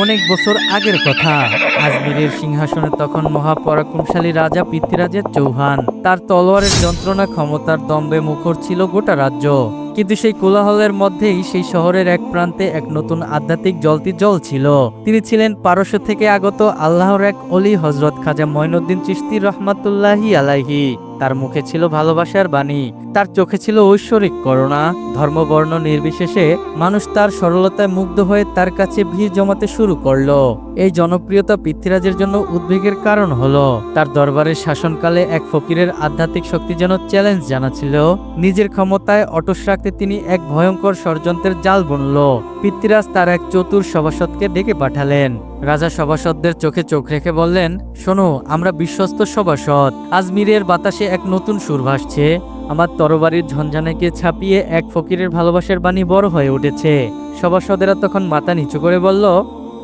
অনেক বছর আগের কথা। আজমিরের সিংহাসনে তখন মহাপরাক্রমশালী রাজা পৃথ্বীরাজের চৌহান। তার তলোয়ারের যন্ত্রণা ক্ষমতার দম্বে মুখর ছিল গোটা রাজ্য। কিন্তু সেই কোলাহলের মধ্যেই সেই শহরের এক প্রান্তে এক নতুন আধ্যাত্মিক জলতি জল ছিল। তিনি ছিলেন পারস্য থেকে আগত আল্লাহর এক অলি হজরত খাজা মঈনুদ্দিন চিস্তি রহমাতুল্লাহি আলাইহি। তার মুখে ছিল ভালোবাসার বাণী, তার চোখে ছিল ঐশ্বরিক করুণা। ধর্মবর্ণ নির্বিশেষে মানুষ তার সরলতায় মুগ্ধ হয়ে তার কাছে ভিড় জমাতে শুরু করল। এই জনপ্রিয়তা পৃথ্বীরাজের জন্য উদ্বেগের কারণ হলো, তার দরবারের শাসনকালে এক ফকিরের আধ্যাত্মিক শক্তি যেন চ্যালেঞ্জ জানাছিল নিজের ক্ষমতায় অটস রাখতে তিনি এক ভয়ঙ্কর ষড়যন্ত্রের জাল বুনল। পৃথ্বীরাজ তার এক চতুর সভাসদকে ডেকে পাঠালেন। রাজা সভাসদদের চোখে চোখ রেখে বললেন, শোনো, আমরা বিশ্বস্ত সভাসদ। আজমিরের বাতাসে এক নতুন সুর ভাসছে। আমার তরবারির ঝঞ্ঝানাকে ছাপিয়ে এক ফকিরের ভালোবাসার বাণী বড় হয়ে উঠেছে। সভাসদেরা তখন মাথা নিচু করে বলল,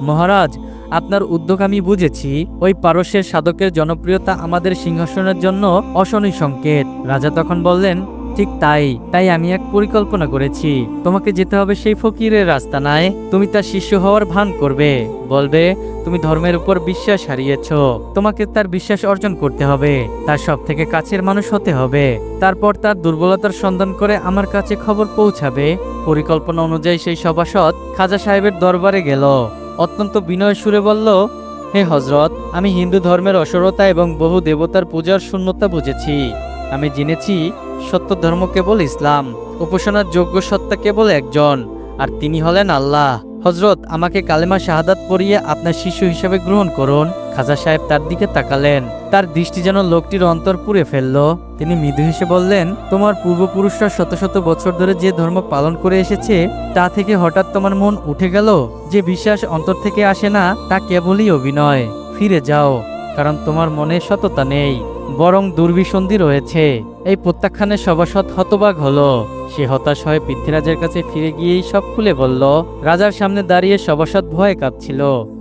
মহারাজ, আপনার উদ্যোগ আমি বুঝেছি। ওই পারস্যের সাধকের জনপ্রিয়তা আমাদের সিংহাসনের জন্য অশনি সংকেত। রাজা তখন বললেন ঠিক তাই তাই আমি এক পরিকল্পনা করেছি। তোমাকে যেতে হবে সেই ফকিরের রাস্তা নাই তুমি তার শিষ্য হওয়ার ভান করবে। বলবে, তুমি ধর্মের উপর বিশ্বাস হারিয়েছ। তোমাকে তার বিশ্বাস অর্জন করতে হবে। তার সব থেকে কাছের মানুষ হতে হবে। তারপর তার দুর্বলতার সন্ধান করে আমার কাছে খবর পৌঁছাবে। পরিকল্পনা অনুযায়ী সেই সভাসদ খাজা সাহেবের দরবারে গেল। অত্যন্ত বিনয় সুরে বলল, হে হজরত আমি হিন্দু ধর্মের অসরতা এবং বহু দেবতার পূজার শূন্যতা বুঝেছি। আমি জেনেছি সত্য ধর্ম কেবল ইসলাম, উপাসনার যোগ্য সত্তা কেবল একজন, আর তিনি হলেন আল্লাহ। হজরত আমাকে কালেমা শাহাদাত পড়িয়ে আপনার শিষ্য হিসেবে গ্রহণ করুন, খাজা সাহেব তার দিকে তাকালেন। তার দৃষ্টি যেন লোকটির অন্তর পুড়ে ফেলল। তিনি মৃদু হেসে বললেন, তোমার পূর্বপুরুষরা শত শত বছর ধরে যে ধর্ম পালন করে এসেছে, তা থেকে হঠাৎ তোমার মন উঠে গেল? যে বিশ্বাস অন্তর থেকে আসে না, তা কেবলই অভিনয়। ফিরে যাও, কারণ তোমার মনে সততা নেই। বরং দুর্বিসন্ধি রয়েছে। এই প্রত্যাখ্যানের সভাসদ হতবাক হলো। সে হতাশ হয়ে পৃথ্বীরাজের কাছে ফিরে গিয়েই সব খুলে বলল, রাজার সামনে দাঁড়িয়ে সভাসদ ভয়ে কাঁপছিল।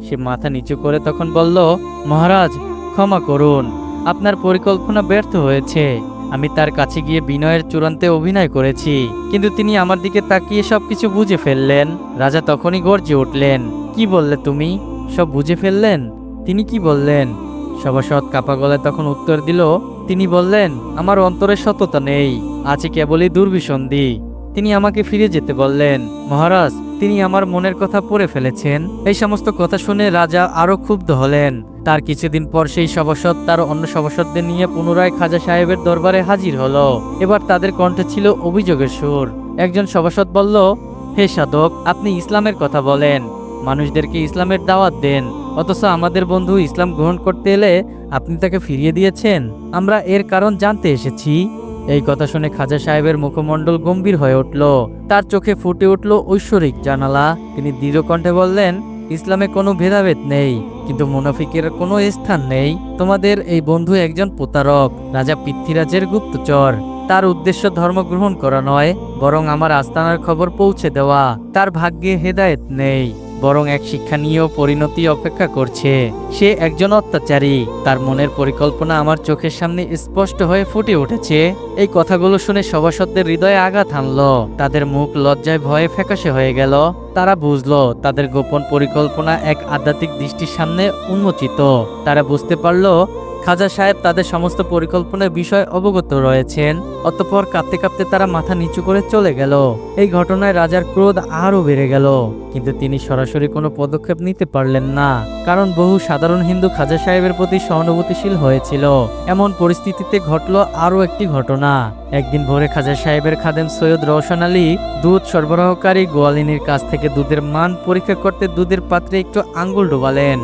সে মাথা নিচু করে তখন বলল, মহারাজ, ক্ষমা করুন। আপনার পরিকল্পনা ব্যর্থ হয়েছে। আমি তার কাছে গিয়ে বিনয়ের চূড়ান্তে অভিনয় করেছি। কিন্তু তিনি আমার দিকে তাকিয়ে সবকিছু বুঝে ফেললেন। রাজা তখনই গর্জে উঠলেন, কি বললে তুমি? সব বুঝে ফেললেন? তিনি কি বললেন? সভাসদ কাপা গলায় তখন উত্তর দিল, তিনি বললেন, আমার অন্তরে সততা নেই, আছে কেবলই দুর্বিসন্ধি। তিনি আমাকে ফিরে যেতে বললেন, মহারাজ, তিনি আমার মনের কথা পড়ে ফেলেছেন। এই সমস্ত কথা শুনে রাজা আরও ক্ষুব্ধ হলেন। তার কিছুদিন পর সেই সভাসদ তার অন্য সভাসদদের নিয়ে পুনরায় খাজা সাহেবের দরবারে হাজির হলো। এবার তাদের কণ্ঠে ছিল অভিযোগের সুর। একজন সভাসদ বলল, হে সাধক, আপনি ইসলামের কথা বলেন। মানুষদেরকে ইসলামের দাওয়াত দেন। অথচ আমাদের বন্ধু ইসলাম গ্রহণ করতে এলে আপনি তাকে ফিরিয়ে দিয়েছেন। আমরা এর কারণ জানতে এসেছি। এই কথা শুনে খাজা সাহেবের মুখমণ্ডল গম্ভীর হয়ে উঠল। তার চোখে ফুটে উঠল ঐশ্বরিক জানালা। তিনি দৃঢ় কণ্ঠে বললেন, ইসলামে কোনো ভেদাভেদ নেই, কিন্তু মুনাফিকের কোনো স্থান নেই। তোমাদের এই বন্ধু একজন প্রতারক, রাজা পৃথ্বীরাজের গুপ্তচর। তার উদ্দেশ্য ধর্ম গ্রহণ করা নয়, বরং আমার আস্তানার খবর পৌঁছে দেওয়া। তার ভাগ্যে হেদায়েত নেই। বরং এক শিক্ষা নিয়েও পরিণতি অপেক্ষা করছে। সে একজন অত্যাচারী। তার মনের পরিকল্পনা আমার চোখের সামনে স্পষ্ট হয়ে ফুটে উঠেছে। এই কথাগুলো শুনে সভাসদদের হৃদয়ে আঘাত হানলো। তাদের মুখ লজ্জায় ভয়ে ফ্যাকাশে হয়ে গেল। তারা বুঝলো, তাদের গোপন পরিকল্পনা এক আধ্যাত্মিক দৃষ্টির সামনে উন্মোচিত। তারা বুঝতে পারল খাজা সাহেব তাদের সমস্ত পরিকল্পনার বিষয় অবগত রয়েছেন। অতঃপর কাঁপতে কাঁপতে তারা মাথা নিচু করে চলে গেল। এই ঘটনায় রাজার ক্রোধ আরও বেড়ে গেল। কিন্তু তিনি সরাসরি কোনো পদক্ষেপ নিতে পারলেন না, কারণ বহু সাধারণ হিন্দু খাজা সাহেবের প্রতি সহানুভূতিশীল হয়েছিল। এমন পরিস্থিতিতে ঘটল আরও একটি ঘটনা। একদিন ভোরে খাজা সাহেবের খাদেম সৈয়দ রওশন আলী দুধ সরবরাহকারী গোয়ালিনীর কাছ থেকে দুধের মান পরীক্ষা করতে দুধের পাত্রে একটু আঙ্গুল ডোবালেন।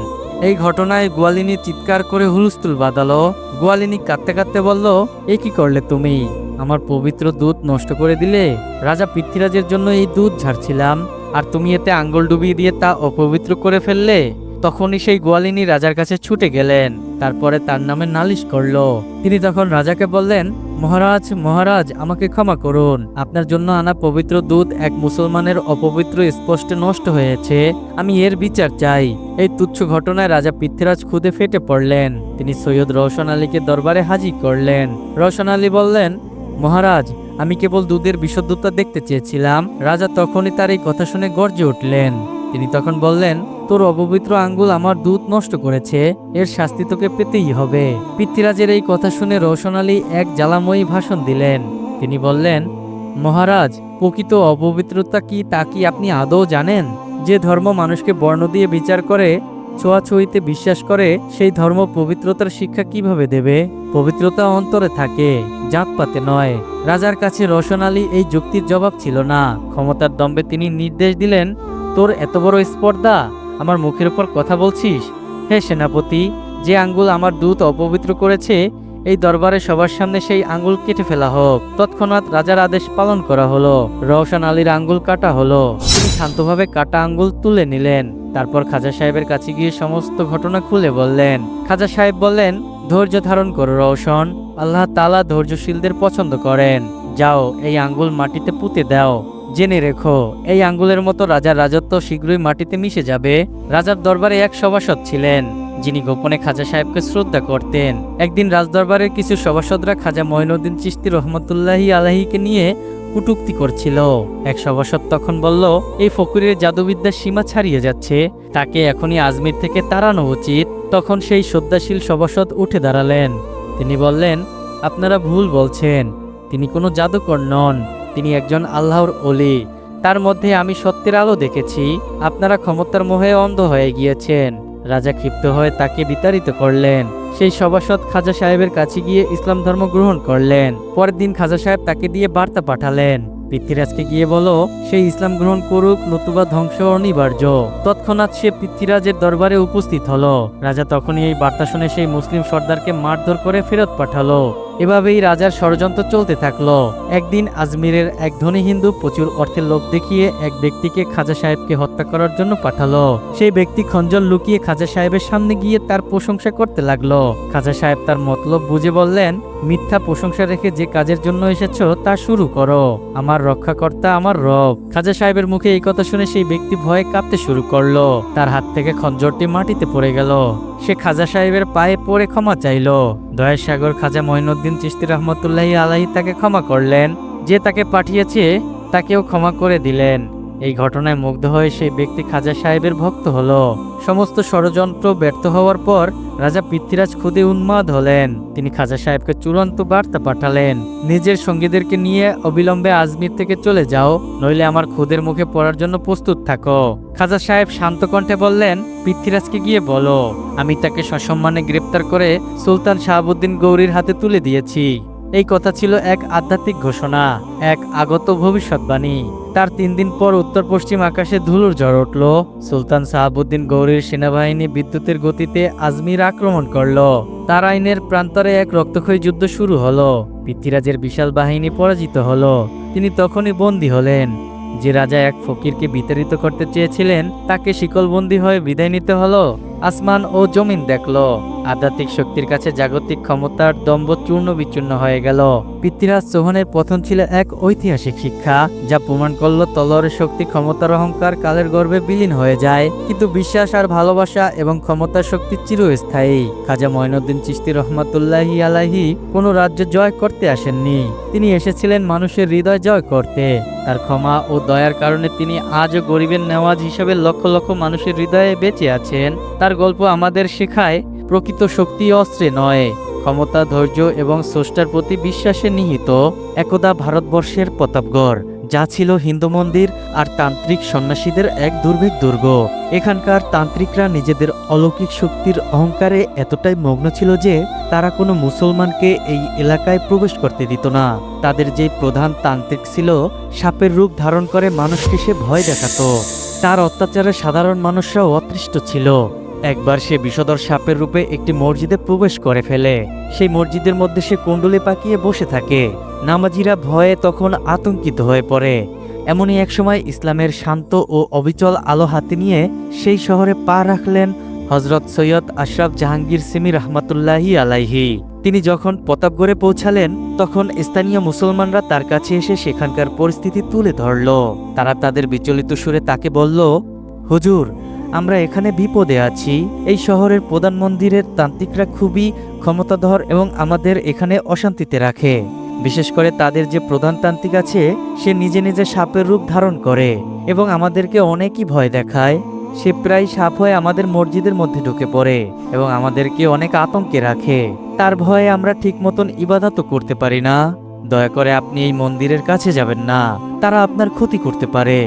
এই ঘটনায় গোয়ালিনী চিৎকার করে হুলস্থুল বাঁধালো। গোয়ালিনী কাঁদতে কাঁদতে বলল, এ কি করলে তুমি? আমার পবিত্র দুধ নষ্ট করে দিলে। রাজা পৃথ্বীরাজের জন্য এই দুধ ঝাড়ছিলাম। আর তুমি এতে আঙ্গুল ডুবিয়ে দিয়ে তা অপবিত্র করে ফেললে? তখনই সেই গোয়ালিনী রাজার কাছে ছুটে গেলেন। তারপরে তার নামে নালিশ করল। তিনি তখন রাজাকে বললেন, মহারাজ মহারাজ, আমাকে ক্ষমা করুন। আপনার জন্য আনা পবিত্র দুধ এক মুসলমানের অপবিত্র স্পষ্ট নষ্ট হয়েছে। আমি এর বিচার চাই। এই তুচ্ছ ঘটনায় রাজা পৃথ্বীরাজ খুদে ফেটে পড়লেন। তিনি সৈয়দ রওশন আলীকে দরবারে হাজির করলেন। রওশন আলী বললেন, মহারাজ, আমি কেবল দুধের বিশুদ্ধতা দেখতে চেয়েছিলাম। রাজা তখনই তার এই কথা শুনে গর্জে উঠলেন। তিনি তখন বললেন তোর অপবিত্র আঙ্গুল আমার দুধ নষ্ট করেছে, এর শাস্তি তোকে পেতেই হবে। পৃথ্বীরাজের এই কথা শুনে রোশন আলী এক জ্বালাময়ী ভাষণ দিলেন। তিনি বললেন, মহারাজ, প্রকৃত অপবিত্রতা কি তা কি আপনি আদৌ জানেন? যে ধর্ম মানুষকে বর্ণ দিয়ে বিচার করে ছোঁয়াছুঁইতে বিশ্বাস করে, সেই ধর্ম পবিত্রতার শিক্ষা কীভাবে দেবে? পবিত্রতা অন্তরে থাকে জাতপাতে নয়। রাজার কাছে রোশন আলী এই যুক্তির জবাব ছিল না। ক্ষমতার দম্বে তিনি নির্দেশ দিলেন, তোর এত বড় স্পর্ধা আমার মুখের উপর কথা বলছিস? হে সেনাপতি, যে আঙ্গুল আমার দূত অপবিত্র করেছে, এই দরবারে সবার সামনে সেই আঙ্গুল কেটে ফেলা হোক। তৎক্ষণাৎ রাজার আদেশ পালন করা হলো। রওশন আলীর আঙ্গুল কাটা হলো। তিনি শান্তভাবে কাটা আঙ্গুল তুলে নিলেন। তারপর খাজা সাহেবের কাছে গিয়ে সমস্ত ঘটনা খুলে বললেন। খাজা সাহেব বললেন, ধৈর্য ধারণ করো রওশন। আল্লাহ তালা ধৈর্যশীলদের পছন্দ করেন। যাও, এই আঙ্গুল মাটিতে পুঁতে দাও। জেনে রেখো, এই আঙ্গুলের মতো রাজার রাজত্ব শীঘ্রই মাটিতে মিশে যাবে। রাজার দরবারে এক সভাসদ ছিলেন, যিনি গোপনে খাজা সাহেবকে শ্রদ্ধা করতেন। একদিন রাজদরবারের কিছু সভাসদরা খাজা মঈনুদ্দিন চিস্তি রহমতুল্লাহি আলাহিকে নিয়ে কুটুক্তি করছিল। এক সভাসদ তখন বলল, এই ফকিরের জাদুবিদ্যার সীমা ছাড়িয়ে যাচ্ছে। তাকে এখনই আজমির থেকে তাড়ানো উচিত। তখন সেই শ্রদ্ধাশীল সভাসদ উঠে দাঁড়ালেন। তিনি বললেন, আপনারা ভুল বলছেন। তিনি কোনো জাদুকর নন। তিনি একজন আল্লাহর অলি তার মধ্যে আমি সত্যের আলো দেখেছি, আপনারা ক্ষমতার মোহে অন্ধ হয়ে গিয়েছেন। রাজা ক্ষিপ্ত হয়ে তাকে বিতাড়িত করলেন। সেই সভাসদ খাজা সাহেবের কাছে গিয়ে ইসলাম ধর্ম গ্রহণ করলেন। পরের দিন খাজা সাহেব তাকে দিয়ে বার্তা পাঠালেন। পৃথ্বীরাজকে গিয়ে বলো সে ইসলাম গ্রহণ করুক, নতুবা ধ্বংস অনিবার্য। তৎক্ষণাৎ সে পৃথ্বীরাজের দরবারে উপস্থিত হলো। রাজা তখনই এই বার্তা শুনে সেই মুসলিম সর্দারকে মারধর করে ফেরত পাঠালো। এভাবেই রাজার ষড়যন্ত্র চলতে থাকল। একদিন আজমিরের এক ধনী হিন্দু প্রচুর অর্থের লোক দেখিয়ে এক ব্যক্তিকে খাজা সাহেবকে হত্যা করার জন্য পাঠালো। সেই ব্যক্তি খঞ্জল লুকিয়ে খাজা সাহেবের সামনে গিয়ে তার প্রশংসা করতে লাগল। খাজা সাহেব তার মতলব বুঝে বললেন, মিথ্যা প্রশংসা রেখে যে কাজের জন্য এসেছ তা শুরু করো। আমার রক্ষাকর্তা আমার রব। খাজা সাহেবের মুখে এই কথা শুনে সেই ব্যক্তি ভয়ে কাঁপতে শুরু করল। তার হাত থেকে খঞ্জরটি মাটিতে পড়ে গেল। সে খাজা সাহেবের পায়ে পড়ে ক্ষমা চাইল। দয়ার সাগর খাজা মঈনুদ্দিন চিস্তি রহমতুল্লাহ আলাহি তাকে ক্ষমা করলেন। যে তাকে পাঠিয়েছে, তাকেও ক্ষমা করে দিলেন। এই ঘটনায় মুগ্ধ হয়ে সেই ব্যক্তি খাজা সাহেবের ভক্ত হলো। সমস্ত ষড়যন্ত্র ব্যর্থ হওয়ার পর রাজা পৃথ্বীরাজ খুদে উন্মাদ হলেন। তিনি খাজা সাহেবকে চূড়ান্ত বার্তা পাঠালেন, নিজের সঙ্গীদেরকে নিয়ে অবিলম্বে আজমির থেকে চলে যাও, নইলে আমার খুদের মুখে পড়ার জন্য প্রস্তুত থাকো। খাজা সাহেব শান্ত কণ্ঠে বললেন, পৃথ্বীরাজকে গিয়ে বলো, আমি তাকে সসম্মানে গ্রেপ্তার করে সুলতান শাহাবুদ্দিন গৌরীর হাতে তুলে দিয়েছি। এই কথা ছিল এক আধ্যাত্মিক ঘোষণা, এক আগত ভবিষ্যৎবাণী। তার তিন দিন পর উত্তর পশ্চিম আকাশে ধুলোর ঝড় উঠল। সুলতান সাহাবুদ্দিন গৌরীর সেনাবাহিনী বিদ্যুতের গতিতে আজমির আক্রমণ করল। তার আইনের প্রান্তরে এক রক্তক্ষয়ী যুদ্ধ শুরু হলো। পৃথ্বীরাজের বিশাল বাহিনী পরাজিত হলো। তিনি তখনই বন্দী হলেন। যে রাজা এক ফকিরকে বিতাড়িত করতে চেয়েছিলেন, তাকে শিকলবন্দি হয়ে বিদায় নিতে হলো। আসমান ও জমিন দেখল। আধ্যাত্মিক শক্তির কাছে জাগতিক ক্ষমতার দম্ভ চূর্ণ বিচূর্ণ হয়ে গেল। পৃথ্বীরাজ চৌহানের পতন ছিল এক ঐতিহাসিক শিক্ষা, যা প্রমাণ করল তলোয়ারের শক্তি ক্ষমতার অহংকার কালের গর্ভে বিলীন হয়ে যায়। কিন্তু বিশ্বাস আর ভালোবাসা এবং ক্ষমতার শক্তি চিরস্থায়ী। খাজা মঈনুদ্দিন চিস্তি রহমাতুল্লাহি আলাহি কোনো রাজ্য জয় করতে আসেননি। তিনি এসেছিলেন মানুষের হৃদয় জয় করতে। তার ক্ষমা ও দয়ার কারণে তিনি আজও গরিবের নেওয়াজ হিসেবে লক্ষ লক্ষ মানুষের হৃদয়ে বেঁচে আছেন। তার গল্প আমাদের শেখায়, প্রকৃত শক্তি অস্ত্রে নয়, ক্ষমতা, ধৈর্য এবং স্রষ্টার প্রতি বিশ্বাসে নিহিত, একদা ভারতবর্ষের প্রতাপগড়, যা ছিল হিন্দু মন্দির আর তান্ত্রিক সন্ন্যাসীদের এক দুর্ভিক দুর্গ। এখানকার তান্ত্রিকরা নিজেদের অলৌকিক শক্তির অহংকারে এতটাই মগ্ন ছিল যে, তারা কোনো মুসলমানকে এই এলাকায় প্রবেশ করতে দিত না। তাদের যে প্রধান তান্ত্রিক ছিল, সাপের রূপ ধারণ করে মানুষকে সে ভয় দেখাতো। তার অত্যাচারে সাধারণ মানুষরাও অতৃষ্ট ছিল। একবার সে বিষধর সাপের রূপে একটি মসজিদে প্রবেশ করে ফেলে। সেই মসজিদের মধ্যে সে কুণ্ডলি পাকিয়ে বসে থাকে। নামাজিরা ভয়ে তখন আতঙ্কিত হয়ে পড়ে। এমনই এক সময় ইসলামের শান্ত ও অবিচল আলো হাতে নিয়ে সেই শহরে পা রাখলেন হজরত সৈয়দ আশরাফ জাহাঙ্গীর সিমি রহমাতুল্লাহি আলাইহি। তিনি যখন প্রতাপগড়ে পৌঁছালেন, তখন স্থানীয় মুসলমানরা তার কাছে এসে সেখানকার পরিস্থিতি তুলে ধরল। তারা তাদের বিচলিত সুরে তাকে বলল, হুজুর আমরা এখানে বিপদে আছি। এই শহরের প্রধান মন্দিরের তান্ত্রিকরা খুবই ক্ষমতাধর এবং আমাদের এখানে অশান্তিতে রাখে। বিশেষ করে তাদের যে প্রধান তান্ত্রিক আছে, সে নিজে নিজে সাপের রূপ ধারণ করে এবং আমাদেরকে অনেকই ভয় দেখায়। সে প্রায় সাপ হয়ে আমাদের মসজিদের মধ্যে ঢুকে পড়ে এবং আমাদেরকে অনেক আতঙ্কে রাখে। তার ভয়ে আমরা ঠিক মতন ইবাদতও করতে পারি না। দয়া করে আপনি এই মন্দিরের কাছে যাবেন না। তারা আপনার ক্ষতি করতে পারে।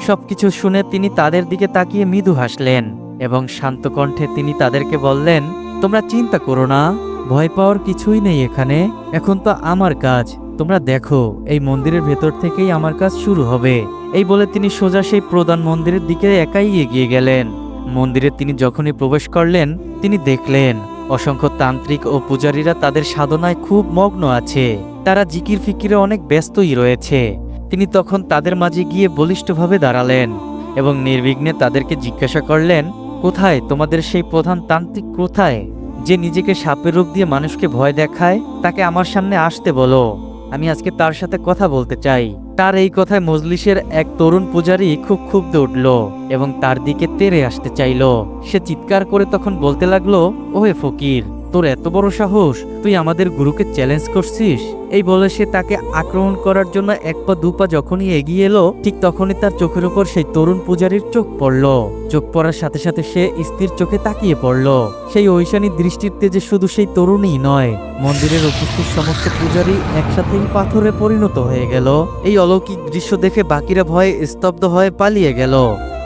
সবকিছু শুনে তিনি তাদের দিকে তাকিয়ে মৃদু হাসলেন এবং শান্ত কণ্ঠে তিনি তাদেরকে বললেন, তোমরা চিন্তা করো না, ভয় পাওয়ার কিছুই নেই এখানে। এখন তো আমার কাজ। তোমরা দেখো, এই মন্দিরের ভেতর থেকেই আমার কাজ শুরু হবে। এই বলে তিনি সোজা সেই প্রধান মন্দিরের দিকে একাই এগিয়ে গেলেন। মন্দিরে তিনি যখনই প্রবেশ করলেন, তিনি দেখলেন, অসংখ্য তান্ত্রিক ও পূজারীরা তাদের সাধনায় খুব মগ্ন আছে। তারা জিকির ফিকিরে অনেক ব্যস্তই রয়েছে। তিনি তখন তাদের মাঝে গিয়ে বলিষ্ঠভাবে দাঁড়ালেন এবং নির্বিঘ্নে তাদেরকে জিজ্ঞাসা করলেন, কোথায়? তোমাদের সেই প্রধান তান্ত্রিক কোথায়? যে নিজেকে সাপের রূপ দিয়ে মানুষকে ভয় দেখায়, তাকে আমার সামনে আসতে বলো। আমি আজকে তার সাথে কথা বলতে চাই। তার এই কথায় মজলিসের এক তরুণ পূজারী খুব ক্ষুব্ধ উঠল এবং তার দিকে তেরে আসতে চাইল। সে চিৎকার করে তখন বলতে লাগল, ওহে ফকির তোর এত বড় সাহস? তুই আমাদের গুরুকে চ্যালেঞ্জ করছিস? এই বলে সে তাকে আক্রমণ করার জন্য এক পা দু পা যখনই এগিয়ে এলো, ঠিক তখনই তার চোখের উপর সেই তরুণ পূজারীর চোখ পড়ল। চোখ পড়ার সাথে সাথে সে স্থির চোখে তাকিয়ে পড়ল। সেই ঐশানী দৃষ্টির তেজে শুধু সেই তরুণই নয়, মন্দিরের উপস্থিত সমস্ত পূজারী একসাথেই পাথরে পরিণত হয়ে গেল। এই অলৌকিক দৃশ্য দেখে বাকিরা ভয়ে স্তব্ধ হয়ে পালিয়ে গেল।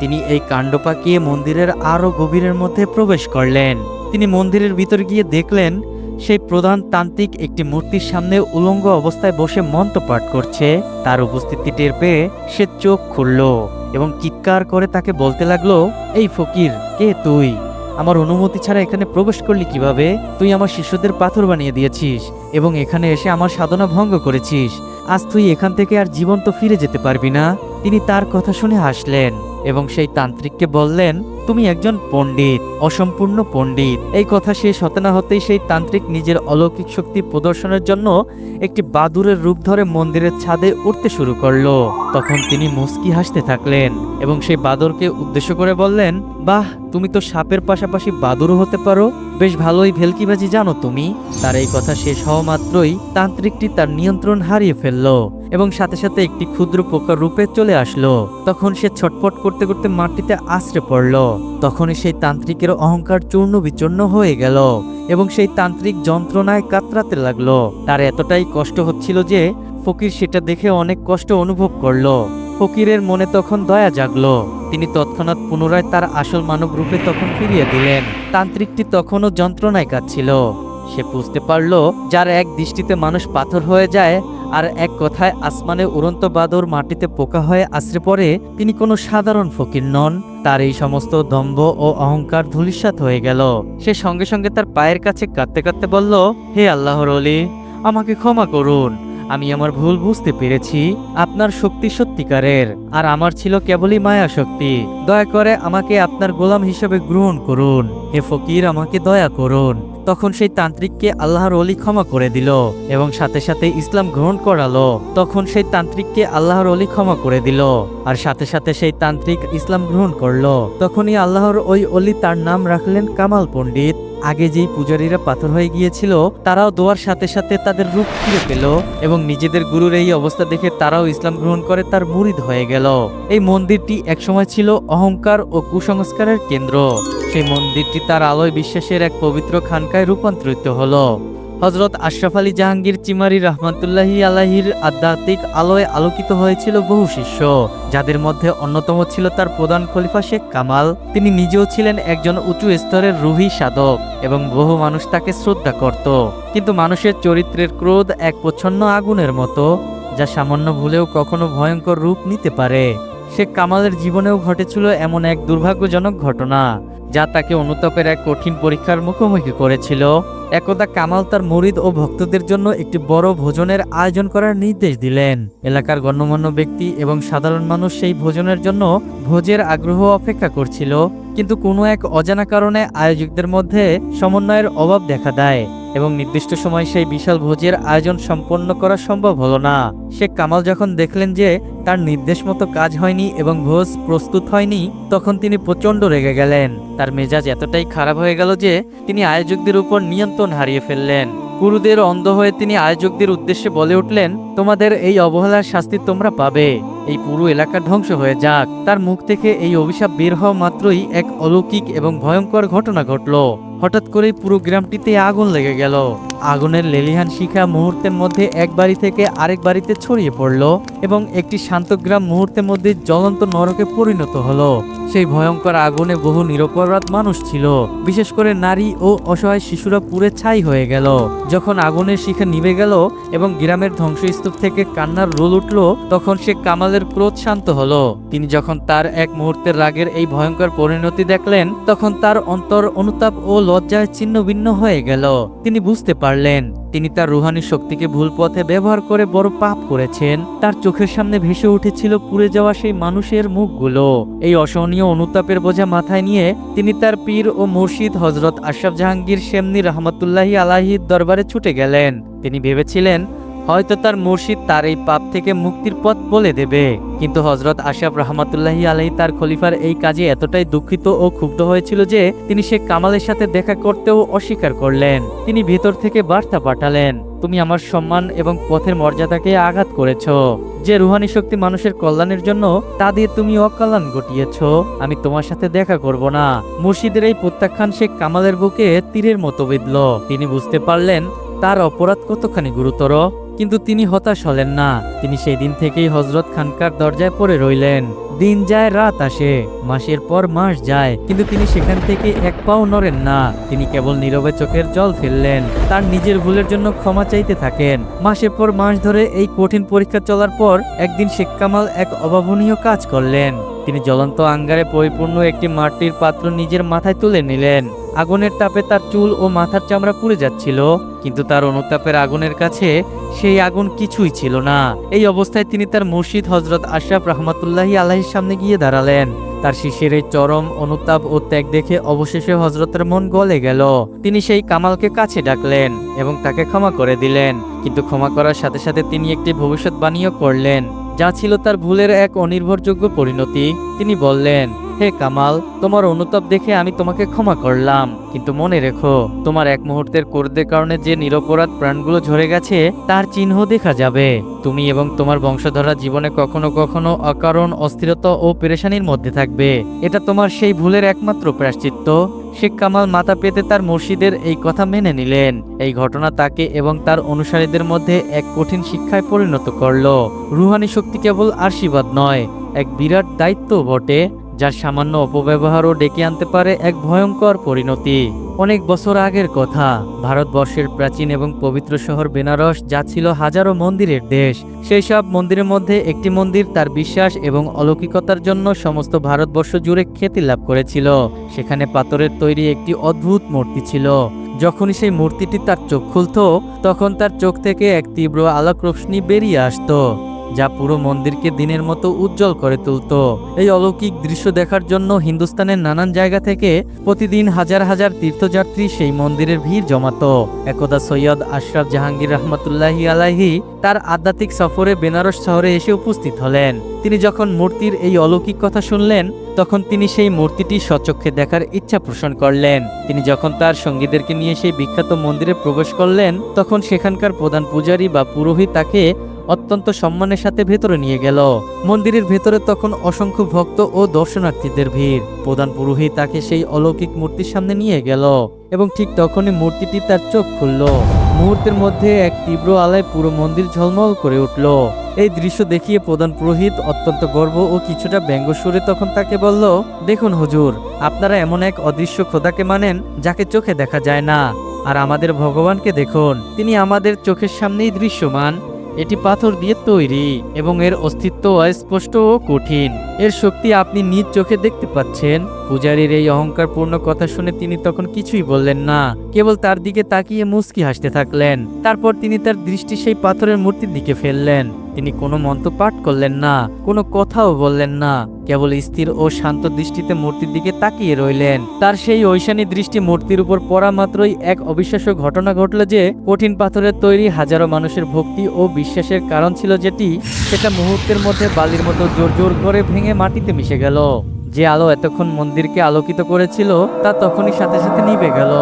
তিনি এই কাণ্ড পাকিয়ে মন্দিরের আরও গভীরের মধ্যে প্রবেশ করলেন। তিনি মন্দিরের ভিতর গিয়ে দেখলেন, সেই প্রধান তান্ত্রিক একটি মূর্তির সামনে উলঙ্গ অবস্থায় বসে মন্ত্র পাঠ করছে। তার উপস্থিতি টের পেয়ে সে চোখ খুলল এবং চিৎকার করে তাকে বলতে লাগল, এই ফকির, কে তুই? আমার অনুমতি ছাড়া এখানে প্রবেশ করলি কীভাবে? তুই আমার শিষ্যদের পাথর বানিয়ে দিয়েছিস এবং এখানে এসে আমার সাধনা ভঙ্গ করেছিস। আজ তুই এখান থেকে আর জীবন্ত ফিরে যেতে পারবি না। তিনি তার কথা শুনে হাসলেন এবং সেই তান্ত্রিককে বললেন, তুমি একজন পণ্ডিত, অসম্পূর্ণ পণ্ডিত। এই কথা শেষ হতে না হতেই সেই তান্ত্রিক নিজের অলৌকিক শক্তি প্রদর্শনের জন্য একটি বাদুরের রূপ ধরে মন্দিরের ছাদে উঠতে শুরু করল। তখন তিনি মুস্কি হাসতে থাকলেন এবং সেই বাদরকে উদ্দেশ্য করে বললেন, বাহ, তুমি তো সাপের পাশাপাশি বাদুরও হতে পারো। বেশ ভালোই ভেলকিবাজি জানো তুমি। তার এই কথা শেষ হওয়া মাত্রই তান্ত্রিকটি তার নিয়ন্ত্রণ হারিয়ে ফেলল। এবং সাথে সাথে একটি ক্ষুদ্র পোকার রূপে চলে আসলো। তখন সে ছটফট করতে করতে মাটিতে আশ্রে পড়ল। তখনই সেই তান্ত্রিকের অহংকার চূর্ণ বিচূর্ণ হয়ে গেল এবং সেই তান্ত্রিক যন্ত্রণায় কাতরাতে লাগল। তার এতটাই কষ্ট হচ্ছিল যে ফকির সেটা দেখে অনেক কষ্ট অনুভব করল। ফকিরের মনে তখন দয়া জাগলো। তিনি তৎক্ষণাৎ পুনরায় তার আসল মানব রূপে তখন ফিরিয়ে দিলেন। তান্ত্রিকটি তখনও যন্ত্রণায় কাটছিল সে বুঝতে পারল যার এক দৃষ্টিতে মানুষ পাথর হয়ে যায় আর এক কথায় আসমানে উড়ন্ত বাদর মাটিতে পোকা হয়ে আশ্রে পড়ে, তিনি কোনো সাধারণ ফকির নন। তার এই সমস্ত দম্ভ ও অহংকার ধূলিসাৎ হয়ে গেল। সে সঙ্গে সঙ্গে তার পায়ের কাছে কাঁদতে কাঁদতে বলল, হে আল্লাহর অলি আমাকে ক্ষমা করুন। আমি আমার ভুল বুঝতে পেরেছি। আপনার শক্তি সত্যিকারের, আর আমার ছিল কেবলই মায়া শক্তি। দয়া করে আমাকে আপনার গোলাম হিসেবে গ্রহণ করুন। হে ফকির, আমাকে দয়া করুন। তখন সেই তান্ত্রিককে আল্লাহর অলি ক্ষমা করে দিল এবং সাথে সাথে ইসলাম গ্রহণ করালো। তখন সেই তান্ত্রিককে আল্লাহর অলি ক্ষমা করে দিল আর সাথে সাথে সেই তান্ত্রিক ইসলাম গ্রহণ করল। তখনই আল্লাহর ওই অলি তার নাম রাখলেন কামাল পণ্ডিত। আগে যেই পূজারীরা পাথর হয়ে গিয়েছিল, তারাও দোয়ার সাথে সাথে তাদের রূপ ফিরে পেল এবং নিজেদের গুরুর এই অবস্থা দেখে তারাও ইসলাম গ্রহণ করে তার মুরিদ হয়ে গেল। এই মন্দিরটি একসময় ছিল অহংকার ও কুসংস্কারের কেন্দ্র। সেই মন্দিরটি তার আলোয় বিশ্বাসের এক পবিত্র খানকায় রূপান্তরিত হলো। হজরত আশরাফ আলী জাহাঙ্গীর চিমারি রহমতুল্লাহি আলাহির আধ্যাত্মিক আলোয় আলোকিত হয়েছিল বহু শিষ্য, যাদের মধ্যে অন্যতম ছিল তার প্রধান খলিফা শেখ কামাল। তিনি নিজেও ছিলেন একজন উঁচু স্তরের রুহি সাধক এবং বহু মানুষ তাকে শ্রদ্ধা করত। কিন্তু মানুষের চরিত্রের ক্রোধ এক প্রচ্ছন্ন আগুনের মতো, যা সামান্য ভুলেও কখনো ভয়ঙ্কর রূপ নিতে পারে। শেখ কামালের জীবনেও ঘটেছিল এমন এক দুর্ভাগ্যজনক ঘটনা। যা তাকে অনুতাপের এক কঠিন পরীক্ষার মুখোমুখি করেছিল। একদা কামাল তার মরিদ ও ভক্তদের জন্য একটি বড় ভোজনের আয়োজন করার নির্দেশ দিলেন। এলাকার গণ্যমান্য ব্যক্তি এবং সাধারণ মানুষ সেই ভোজনের জন্য ভোজের আগ্রহ অপেক্ষা করছিল, কিন্তু কোনো এক অজানা কারণে আয়োজকদের মধ্যে সমন্বয়ের অভাব দেখা দেয়। এবং নির্দিষ্ট সময় সেই বিশাল ভোজের আয়োজন সম্পন্ন করা সম্ভব হলো না। শেখ কামাল যখন দেখলেন যে তার নির্দেশ মতো কাজ হয়নি এবং ভোজ প্রস্তুত হয়নি, তখন তিনি প্রচণ্ড রেগে গেলেন। তার মেজাজ এতটাই খারাপ হয়ে গেল যে তিনি আয়োজকদের উপর নিয়ন্ত্রণ হারিয়ে ফেললেন। কুরুদের অন্ধ হয়ে তিনি আয়োজকদের উদ্দেশ্যে বলে উঠলেন, তোমাদের এই অবহেলার শাস্তি তোমরা পাবে। এই পুরো এলাকা ধ্বংস হয়ে যাক। তার মুখ থেকে এই অভিশাপ বের হওয়া মাত্রই এক অলৌকিক এবং ভয়ঙ্কর ঘটনা ঘটলো। হঠাৎ করেই পুরো গ্রামটিতে আগুন লেগে গেল। আগুনের লেলিহান শিখা মুহূর্তের মধ্যে এক বাড়ি থেকে আরেক বাড়িতে ছড়িয়ে পড়ল এবং একটি শান্ত গ্রাম মুহূর্তের মধ্যে জ্বলন্ত নরকে পরিণত হলো। সেই ভয়ঙ্কর আগুনে বহু নিরপরাধ মানুষ ছিল। বিশেষ করে নারী ও অসহায় শিশুরা পুড়ে ছাই হয়ে গেল। যখন আগুনের শিখা নিভে গেল এবং গ্রামের ধ্বংসস্তূপ থেকে কান্নার রোল উঠল, তখন সে কামালের ক্রোধ শান্ত হলো। তিনি যখন তার এক মুহূর্তের রাগের এই ভয়ঙ্কর পরিণতি দেখলেন, তখন তার অন্তর অনুতাপ ও লজ্জায় ছিন্ন ভিন্ন হয়ে গেল। তিনি বুঝতে পারলেন। তিনি তার রুহানি শক্তিকে ভুল পথে ব্যবহার করে বড় পাপ করেছেন। তার চোখের সামনে ভেসে উঠেছিল পুড়ে যাওয়া সেই মানুষের মুখগুলো। এই অসহনীয় অনুতাপের বোঝা মাথায় নিয়ে তিনি তার পীর ও মুর্শিদ হজরত আশরাফ জাহাঙ্গীর শেমনি রহমতুল্লাহি আলাহির দরবারে ছুটে গেলেন। তিনি ভেবেছিলেন হয়তো তার মুর্শিদ তার এই পাপ থেকে মুক্তির পথ বলে দেবে। কিন্তু হজরত আশাফ রহমাতুল্লাহি আলাহি তার খলিফার এই কাজে এতটাই দুঃখিত ও ক্ষুব্ধ হয়েছিল যে তিনি শেখ কামালের সাথে দেখা করতেও অস্বীকার করলেন। তিনি ভেতর থেকে বার্তা পাঠালেন, তুমি আমার সম্মান এবং পথের মর্যাদাকে আঘাত করেছ। যে রুহানি শক্তি মানুষের কল্যাণের জন্য তা দিয়ে তুমি অকল্যাণ ঘটিয়েছ, আমি তোমার সাথে দেখা করব না। মুর্শিদের এই প্রত্যাখ্যান শেখ কামালের বুকে তীরের মতো বিঁধল। তিনি বুঝতে পারলেন, তার অপরাধ কতখানি গুরুতর। কিন্তু তিনি হতাশ হলেন না। তিনি সেই দিন থেকেই হজরত খানকার দরজায় পড়ে রইলেন। দিন যায়, রাত আসে, মাসের পর মাস যায়, কিন্তু তিনি সেখান থেকে এক পাও নড়েন না। তিনি কেবল নীরবে চোখের জল ফেললেন। তার নিজের ভুলের জন্য ক্ষমা চাইতে থাকেন। মাসের পর মাস ধরে এই কঠিন পরীক্ষা চলার পর একদিন শেখ কামাল এক অভাবনীয় কাজ করলেন। তিনি জ্বলন্ত আঙ্গারে পরিপূর্ণ একটি মাটির পাত্র নিজের মাথায় তুলে নিলেন। আগুনের তাপে তার চুল ও মাথার চামড়া পুড়ে যাচ্ছিল, কিন্তু তার অনুতাপের আগুনের কাছে সেই আগুন কিছুই ছিল না। এই অবস্থায় তিনি তার মুর্শিদ হজরত আশরাফ রহমতুল্লাহি আলাহির সামনে গিয়ে দাঁড়ালেন। তার শিশির এই চরম অনুতাপ ও ত্যাগ দেখে অবশেষে হজরতের মন গলে গেল। তিনি সেই কামালকে কাছে ডাকলেন এবং তাকে ক্ষমা করে দিলেন, কিন্তু ক্ষমা করার সাথে সাথে তিনি একটি ভবিষ্যৎবাণীও করলেন। যা ছিল তার ভুলের এক অনির্ভরযোগ্য পরিণতি। তিনি বললেন হে কামাল, তোমার অনুতাপ দেখে আমি তোমাকে ক্ষমা করলাম। কিন্তু মনে রেখো, তোমার এক মুহূর্তের কোরদের কারণে যে নিরপরাধ প্রাণগুলো ঝরে গেছে, তার চিহ্ন দেখা যাবে। তুমি এবং তোমার বংশধরা জীবনে কখনো কখনো অকারণ, অস্থিরতা ও পেরেশানির মধ্যে থাকবে। এটা তোমার সেই ভুলের একমাত্র প্রাশ্চিত্য শেখ কামাল মাথা পেতে তার মুর্শিদের এই কথা মেনে নিলেন। এই ঘটনা তাকে এবং তার অনুসারীদের মধ্যে এক কঠিন শিক্ষায় পরিণত করল। রুহানি শক্তি কেবল আশীর্বাদ নয়, এক বিরাট দায়িত্ব বটে। যার সামান্য অপব্যবহারও ডেকে আনতে পারে এক ভয়ঙ্কর পরিণতি। অনেক বছর আগের কথা, ভারতবর্ষের প্রাচীন এবং পবিত্র শহর বেনারস যা ছিল হাজারো মন্দিরের দেশ, সেই সব মন্দিরের মধ্যে একটি মন্দির তার বিশ্বাস এবং অলৌকিকতার জন্য সমস্ত ভারতবর্ষ জুড়ে খ্যাতি লাভ করেছিল। সেখানে পাথরের তৈরি একটি অদ্ভুত মূর্তি ছিল। যখনই সেই মূর্তিটি তার চোখ খুলত, তখন তার চোখ থেকে এক তীব্র আলোক রোশনি বেরিয়ে আসতো। যা পুরো মন্দিরকে দিনের মতো উজ্জ্বল করে তুলত। এই অলৌকিক দৃশ্য দেখার জন্য হিন্দুস্তানের নানান জায়গা থেকে প্রতিদিন হাজার হাজার তীর্থযাত্রী সেই মন্দিরের ভিড় জমাত। একদা সৈয়দ আশরাফ জাহাঙ্গীর রহমতুল্লাহি আলাহি তার আধ্যাত্মিক সফরে বেনারস শহরে এসে উপস্থিত হলেন। তিনি যখন মূর্তির এই অলৌকিক কথা শুনলেন, তখন তিনি সেই মূর্তিটি সচক্ষে দেখার ইচ্ছা পোষণ করলেন। তিনি যখন তার সঙ্গীদেরকে নিয়ে সেই বিখ্যাত মন্দিরে প্রবেশ করলেন, তখন সেখানকার প্রধান পূজারী বা পুরোহিত তাকে অত্যন্ত সম্মানের সাথে ভেতরে নিয়ে গেল। মন্দিরের ভেতরে তখন অসংখ্য ভক্ত ও দর্শনার্থীদের ভিড়। প্রধান পুরোহিত তাকে সেই অলৌকিক মূর্তির সামনে নিয়ে গেল এবং ঠিক তখনই মূর্তিটি তার চোখ খুলল। মুহূর্তের মধ্যে এক তীব্র আলায় পুরো মন্দির ঝলমল করে উঠল। এই দৃশ্য দেখিয়ে প্রধান পুরোহিত অত্যন্ত গর্ব ও কিছুটা ব্যঙ্গ সুরে তখন তাকে বলল, দেখুন হুজুর, আপনারা এমন এক অদৃশ্য খোদাকে মানেন যাকে চোখে দেখা যায় না। আর আমাদের ভগবানকে দেখুন, তিনি আমাদের চোখের সামনেই দৃশ্যমান। এটি পাথর দিয়ে তৈরি এবং এর অস্তিত্ব অস্পষ্ট ও কঠিন। এর শক্তি আপনি নিজ চোখে দেখতে পাচ্ছেন। পূজারীর এই অহংকারপূর্ণ কথা শুনে তিনি তখন কিছুই বললেন না, কেবল তার দিকে তাকিয়ে মুচকি হাসতে থাকলেন। তারপর তিনি তার দৃষ্টি সেই পাথরের মূর্তির দিকে ফেললেন। তিনি কোনো মন্ত্র পাঠ করলেন না, কোনো কথাও বললেন না, কেবল স্থির ও শান্ত দৃষ্টিতে মূর্তির দিকে তাকিয়ে রইলেন। তার সেই ঐশানী দৃষ্টি মূর্তির উপর পড়া মাত্রই এক অবিশ্বাস্য ঘটনা ঘটল যে, কঠিন পাথরের তৈরি হাজারো মানুষের ভক্তি ও বিশ্বাসের কারণ ছিল যেটি, সেটা মুহূর্তের মধ্যে বালির মতো জোর জোর করে ভেঙে মাটিতে মিশে গেল। যে আলো এতক্ষণ মন্দিরকে আলোকিত করেছিল, তা তখনই সাথে সাথে নিভে গেল।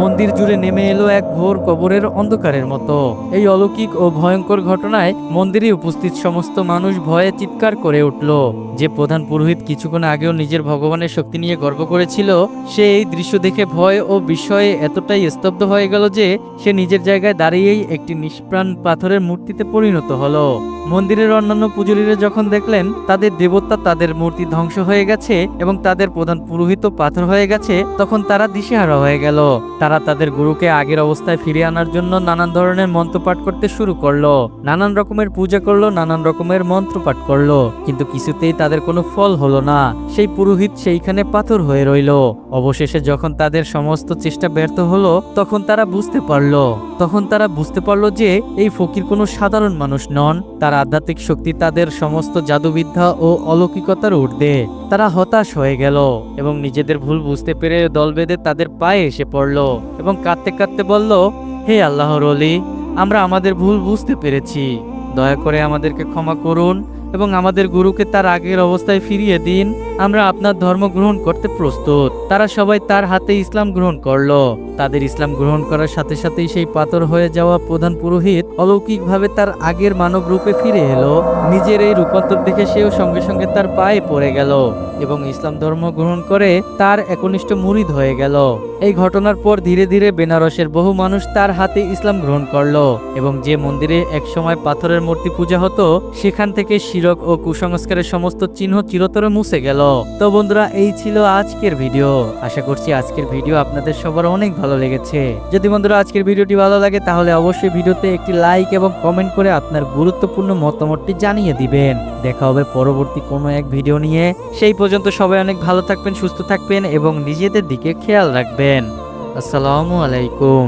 মন্দির জুড়ে নেমে এলো এক ঘোর কবরের অন্ধকারের মতো। এই অলৌকিক ও ভয়ঙ্কর ঘটনায় মন্দিরে উপস্থিত সমস্ত মানুষ ভয়ে চিৎকার করে উঠল। যে প্রধান পুরোহিত কিছুক্ষণ আগেও নিজের ভগবানের শক্তি নিয়ে গর্ব করেছিল, সে এই দৃশ্য দেখে ভয় ও বিস্ময়ে এতটাই স্তব্ধ হয়ে গেল যে সে নিজের জায়গায় দাঁড়িয়েই একটি নিষ্প্রাণ পাথরের মূর্তিতে পরিণত হলো। মন্দিরের অন্যান্য পূজারীরা যখন দেখলেন, তাদের দেবতা তাদের মূর্তি ধ্বংস হয়ে গেছে এবং তাদের প্রধান পুরোহিত পাথর হয়ে গেছে, তখন তারা দিশেহারা হয়ে গেল। তারা তাদের গুরুকে আগের অবস্থায় ফিরিয়ে আনার জন্য নানান ধরনের মন্ত্রপাঠ করতে শুরু করল। নানান রকমের পূজা করল, নানান রকমের মন্ত্রপাঠ করল। কিন্তু কিছুতেই তাদের কোনো ফল হলো না। সেই পুরোহিত সেইখানে পাথর হয়ে রইল। অবশেষে যখন তাদের সমস্ত চেষ্টা ব্যর্থ হলো, তখন তারা বুঝতে পারল। তখন তারা বুঝতে পারল যে, এই ফকির কোনো সাধারণ মানুষ নন। তার আধ্যাত্মিক শক্তি তাদের সমস্ত জাদুবিদ্যা ও অলৌকিকতার ঊর্ধ্বে। তারা হতাশ হয়ে গেল এবং নিজেদের ভুল বুঝতে পেরে দল বেঁধে তাদের পায়ে এসে পড়ল এবং কাঁদতে কাঁদতে বলল, হে আল্লাহর অলি আমরা আমাদের ভুল বুঝতে পেরেছি। দয়া করে আমাদেরকে ক্ষমা করুন এবং আমাদের গুরুকে তার আগের অবস্থায় ফিরিয়ে দিন। আমরা আপনার ধর্ম গ্রহণ করতে প্রস্তুত। তারা সবাই তার হাতে ইসলাম গ্রহণ করল। তাদের ইসলাম গ্রহণ করার সাথে সাথেই সেই পাথর হয়ে যাওয়া প্রধান পুরোহিত অলৌকিকভাবে তার আগের মানব রূপে ফিরে এলো। নিজের এই রূপান্তর দেখে সেও সঙ্গে সঙ্গে তার পায়ে পড়ে গেল। এবং ইসলাম ধর্ম গ্রহণ করে তার একনিষ্ঠ মুরিদ হয়ে গেল। এই ঘটনার পর ধীরে ধীরে বেনারসের বহু মানুষ তার হাতে ইসলাম গ্রহণ করল এবং যে মন্দিরে একসময় পাথরের মূর্তি পূজা হতো, সেখান থেকে শিরক ও কুসংস্কারের সমস্ত চিহ্ন চিরতরে মুছে গেল। তো বন্ধুরা, এই ছিল আজকের ভিডিও। আশা করছি আজকের ভিডিও আপনাদের সবার অনেক ভালো লেগেছে। যদি বন্ধুরা আজকের ভিডিওটি ভালো লাগে, তাহলে অবশ্যই ভিডিওতে একটি লাইক এবং কমেন্ট করে আপনার গুরুত্বপূর্ণ মতামতটি জানিয়ে দিবেন। দেখা হবে পরবর্তী কোনো এক ভিডিও নিয়ে। সেই পর্যন্ত সবাই অনেক ভালো থাকবেন সুস্থ থাকবেন এবং নিজেদের দিকে খেয়াল রাখবেন। আসসালামু আলাইকুম।